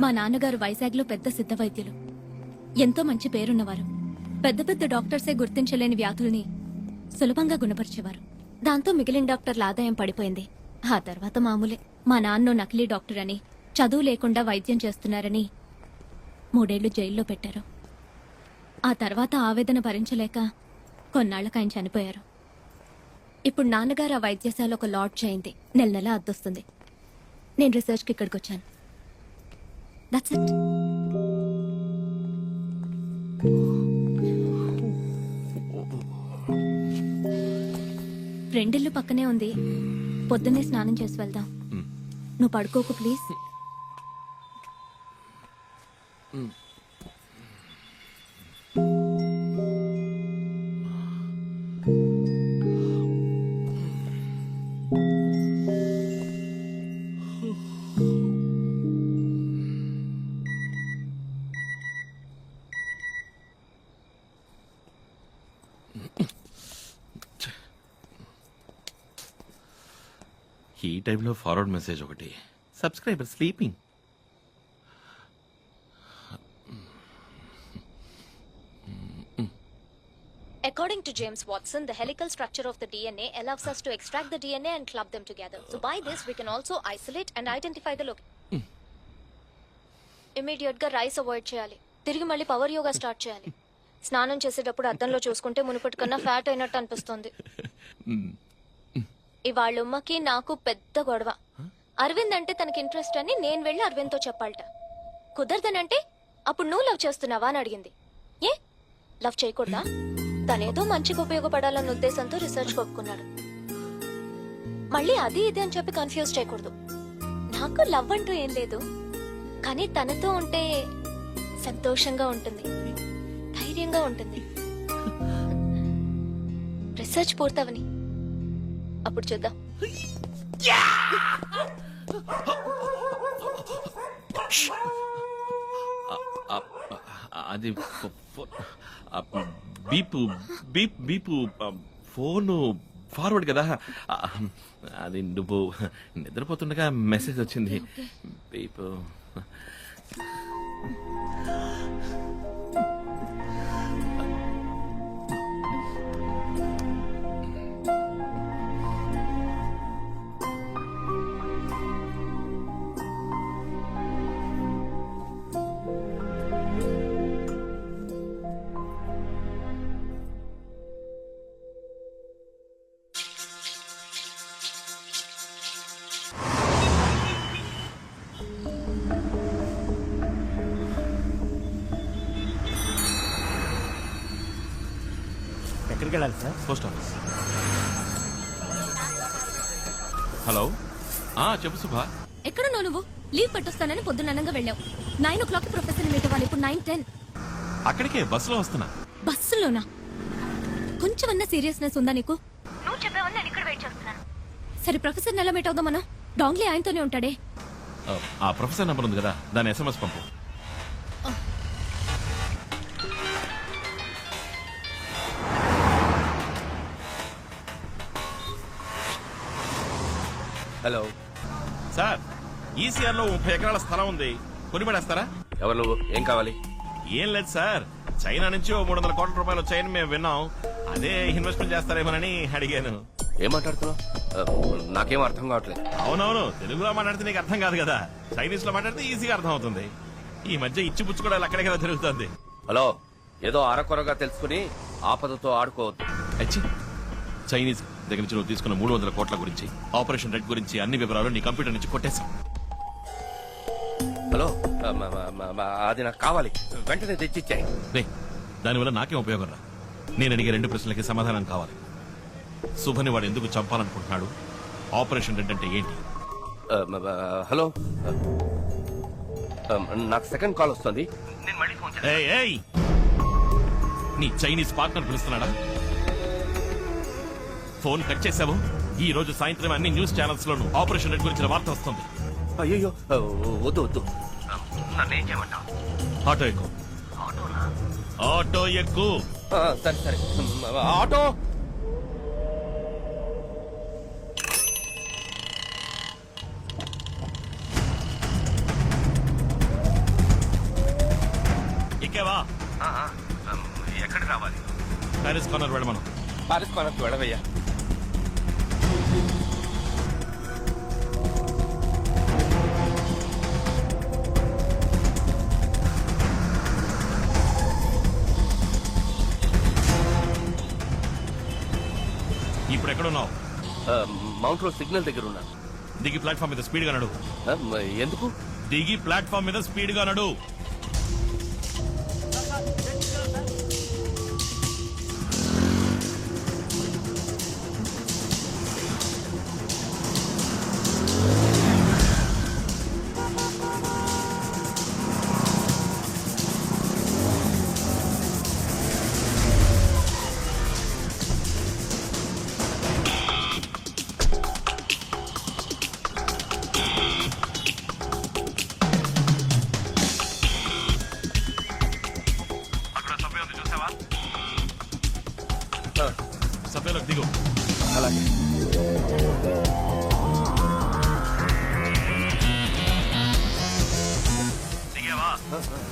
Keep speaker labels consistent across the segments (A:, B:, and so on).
A: మా నాన్నగారు వైజాగ్లో పెద్ద సిద్ధ వైద్యులు ఎంతో మంచి పేరున్నవారు. పెద్ద పెద్ద డాక్టర్సే గుర్తించలేని వ్యాధుల్ని సులభంగా గుణపరిచేవారు. దాంతో మిగిలిన డాక్టర్ల ఆదాయం పడిపోయింది. ఆ తర్వాత మామూలే. మా నాన్న నకిలీ డాక్టర్ అని చదువు లేకుండా వైద్యం చేస్తున్నారని మూడేళ్ళు జైల్లో పెట్టారు. ఆ తర్వాత ఆవేదన భరించలేక కొన్నాళ్ళకి ఆయన చనిపోయారు. ఇప్పుడు నాన్నగారు ఆ వైద్యశాల ఒక లాడ్జ్ అయింది. నెల నెల అద్దొస్తుంది. నేను రీసెర్చ్కి ఇక్కడికి వచ్చాను దట్స్ ఇట్ రెండిల్లు పక్కనే ఉంది. పొద్దున్నే స్నానం చేసి వెళ్దాం. నువ్వు పడుకోకు ప్లీజ్.
B: టైంలో ఫార్వర్డ్ మెసేజ్ ఒకటి subscriber sleeping
C: According to James Watson, the helical structure of the DNA allows us to extract the DNA and club them together. So by this, we can also isolate and identify the location. ఇమీడియట్గా rice avoid చేయాలి తిరిగి మళ్ళీ power yoga start చేయాలి స్నానం చేసేటప్పుడు అద్దంలో చూసుకుంటే మునుపటి కన్నా ఫ్యాట్ అయినట్టు అనిపిస్తుంది ఇవాళ ఉమ్మకి నాకు పెద్ద గొడవ. అరవింద్ అంటే తనకి ఇంట్రెస్ట్ అని నేను వెళ్ళి అరవింద్తో చెప్పాలట. కుదరదనంటే అప్పుడు నువ్వు లవ్ చేస్తున్నావా అని అడిగింది. ఏ? లవ్ చేయకూడదా? తనేదో మంచిగా ఉపయోగపడాలన్న ఉద్దేశంతో రీసెర్చ్ ఒప్పుకున్నాడు మళ్ళీ అది ఇది అని చెప్పి కన్ఫ్యూజ్ చేయకూడదు. నాకు లవ్ అంటూ ఏం లేదు. కానీ తనతో ఉంటే సంతోషంగా ఉంటుంది. ధైర్యంగా ఉంటుంది. రీసెర్చ్ పూర్తవని. అప్పుడు చూద్దాం.
B: అది beep beep beep phone forward కదా. అది నువ్వు నిద్రపోతుండగా మెసేజ్ వచ్చింది. బీపు.
D: వెళ్ళాలి సార్
B: పోస్ట్ ఆఫీస్ హలో ఆ చెప్పు సుభా.
A: ఎక్కడున్నావు నువ్వు? లీవ్ పెట్టొస్తానని పొద్దుననంగా వెళ్ళావు. Nine o'clock professor meet అవ్వాలి. ఇప్పుడు నైన్ టెన్
B: అక్కడికే బస్సులో వస్తున్నా.
A: బస్సులోనా? కొంచెమన్నా సీరియస్నెస్ ఉందా నీకు? సరే ప్రొఫెసర్ నెల మీట్ అవుదాం మనం? డాంగ్లీ ఆయనతోనే ఉంటాడే.
B: ఆ, ఆ ప్రొఫెసర్ నెంబర్ ఉంది కదా. దాని ఎస్ఎంఎస్ పంపు.
E: హలో.
B: సార్ ఈసీఆర్లో ముప్పై ఎకరాల స్థలం ఉంది. కొని పడేస్తారా
E: ఎవరు నువ్వు? ఏం కావాలి?
B: ఏం లేదు సార్. చైనా నుంచి ఓ మూడు వందల కోట్ల రూపాయలు వచ్చాయని మేము విన్నాం. అదే ఇన్వెస్ట్మెంట్ చేస్తారేమోనని అడిగాను.
E: ఏం మాట్లాడుతున్నావు? నాకేం అర్థం కావట్లేదు.
B: అవునవును తెలుగులో మాట్లాడితే నీకు అర్థం కాదు కదా. చైనీస్లో మాట్లాడితే ఈజీగా అర్థం అవుతుంది ఈ మధ్య ఇచ్చి పుచ్చుకోవడాలు అక్కడే కదా జరుగుతుంది
E: హలో ఏదో అరకొరగా తెలుసుకుని ఆపదతో ఆడుకోవద్దు.
B: చైనీస్ దగ్గర నుంచి నువ్వు తీసుకున్న మూడు వందల కోట్ల గురించి ఆపరేషన్ రెడ్ గురించి అన్ని వివరాలు నీ కంప్యూటర్ నుంచి కొట్టేశాం.
E: హలో ఆ, మ- మ- మ- మ- అది నాకు కావాలి. వెంటనే తెచ్చిచ్చాయి.
B: రే దానివల్ల నాకేం ఉపయోగం రా? నేను అడిగే రెండు ప్రశ్నలకి సమాధానం కావాలి. శుభని వాడు ఎందుకు చంపాలనుకుంటున్నాడు? ఆపరేషన్ రెడ్ అంటే ఏంటి?
E: హలో ఆ, నాకు సెకండ్ కాల్ వస్తుంది.
B: ఏయ్! నీ చైనీస్ పార్ట్నర్ పిలుస్తున్నాడా? ఫోన్ కట్ చేసావు? ఈ రోజు సాయంత్రం అన్ని న్యూస్ ఛానల్స్ లోను ఆపరేషన్ రెడ్ గురించిన వార్త వస్తుంది.
E: అయ్యో వద్దు వద్దు. నన్నేం చేయమంటావు
B: ఆటో ఎక్కువ ఆటో ఎక్కు.
E: సరే సరే. ఆటో? ఎక్కేవా ఎక్కడికి రావాలి?
B: ప్యారిస్ కార్నర్ వెళ్ళమను.
E: ప్యారిస్ కార్నర్కి వెళ్ళవయ్యా.
B: ఇప్పుడు ఎక్కడున్నావు?
E: మౌంట్ రోడ్ సిగ్నల్ దగ్గర ఉన్నా.
B: దిగి ప్లాట్ఫామ్ మీద స్పీడ్గా నడు.
E: ఎందుకు?
B: దిగి ప్లాట్ఫామ్ మీద స్పీడ్గా నడు.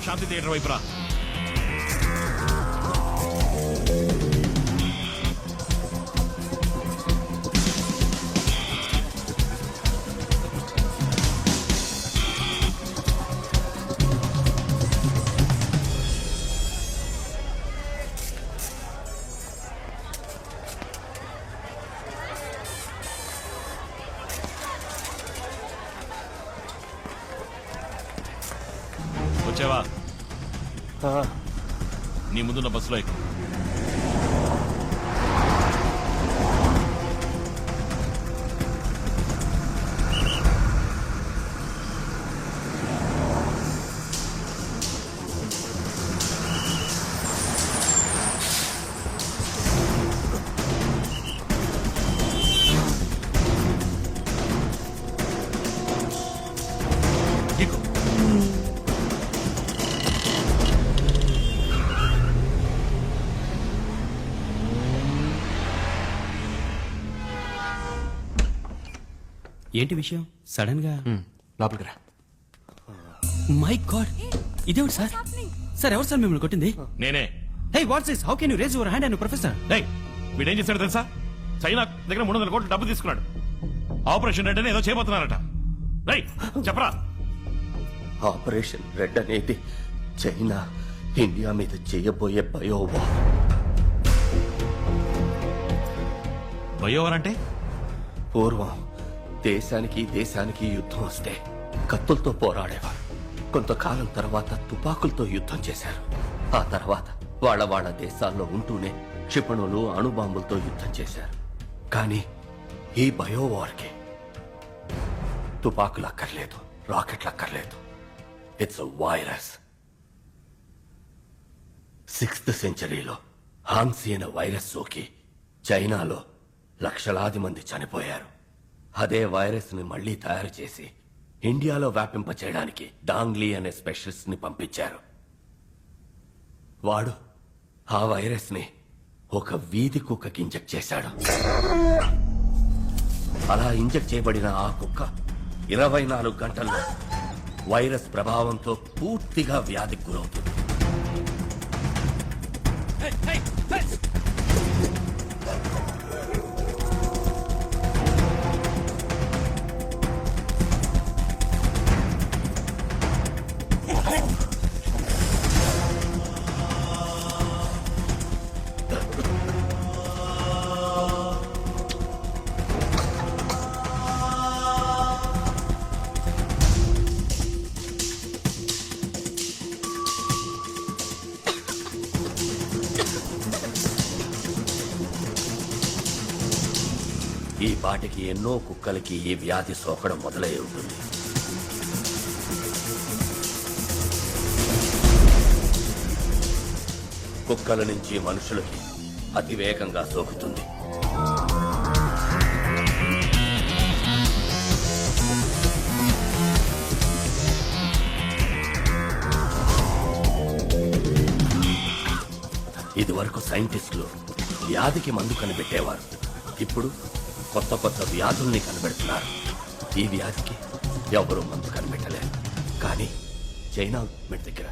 B: శాంతి థియేటర్ వైపు రా నీ ముందున్న బస్సులో ఎక్కువ
F: ఏంటి విషయం? సడన్గా?
E: లోపలికి రా.
F: మై గాడ్ ఇదేమిటి సార్? సార్ ఎవరు సార్ మిమ్మల్ని కొట్టింది?
B: నేనే.
F: Hey what's this how can you raise your hand and professor
B: డేయ్ వీడేం చేశాడు తెలుసా? చైనా దగ్గర మూడు వందల కోట్లు డబ్బు తీసుకున్నాడు. ఆపరేషన్ రెడ్ అని ఏదో చేయబోతున్నారట. డేయ్ చెప్పరా?
E: ఆపరేషన్ రెడ్ అనేది చైనా ఇండియా మీద చేయబోయే బయోవా
B: బయోవర్ అంటే?
E: పూర్వం దేశానికి దేశానికి యుద్ధం వస్తే కత్తులతో పోరాడేవారు. కొంతకాలం తర్వాత తుపాకులతో యుద్ధం చేశారు. ఆ తర్వాత వాళ్ళ వాళ్ళ దేశాల్లో ఉంటూనే క్షిపణులు అణుబాంబులతో యుద్ధం చేశారు. కానీ ఈ బయోవార్కి తుపాకులు అక్కర్లేదు రాకెట్లు అక్కర్లేదు. ఇట్స్ వైరస్ సిక్స్త్ సెంచరీలో హాన్సీ అనే వైరస్ సోకి చైనాలో లక్షలాది మంది చనిపోయారు. అదే వైరస్ని మళ్ళీ తయారు చేసి ఇండియాలో వ్యాపింప చేయడానికి డాంగ్లీ అనే స్పెషలిస్ట్ని పంపించారు. వాడు ఆ వైరస్ని ఒక వీధి కుక్కకి ఇంజెక్ట్ చేశాడు. అలా ఇంజెక్ట్ చేయబడిన ఆ కుక్క ఇరవై నాలుగు గంటల్లో వైరస్ ప్రభావంతో పూర్తిగా వ్యాధికి గురవుతుంది. ఈ పాటికి ఎన్నో కుక్కలకి ఈ వ్యాధి సోకడం మొదలై ఉంటుంది. కుక్కల నుంచి మనుషులకి అతి వేగంగా సోకుతుంది. ఇదివరకు సైంటిస్టులు వ్యాధికి మందు కనిపెట్టేవారు. ఇప్పుడు కొత్త కొత్త వ్యాధుల్ని కనిపెడుతున్నారు. ఈ వ్యాధికి ఎవరు మందు కనిపెట్టలేరు కానీ చైనా గవర్నమెంట్ దగ్గర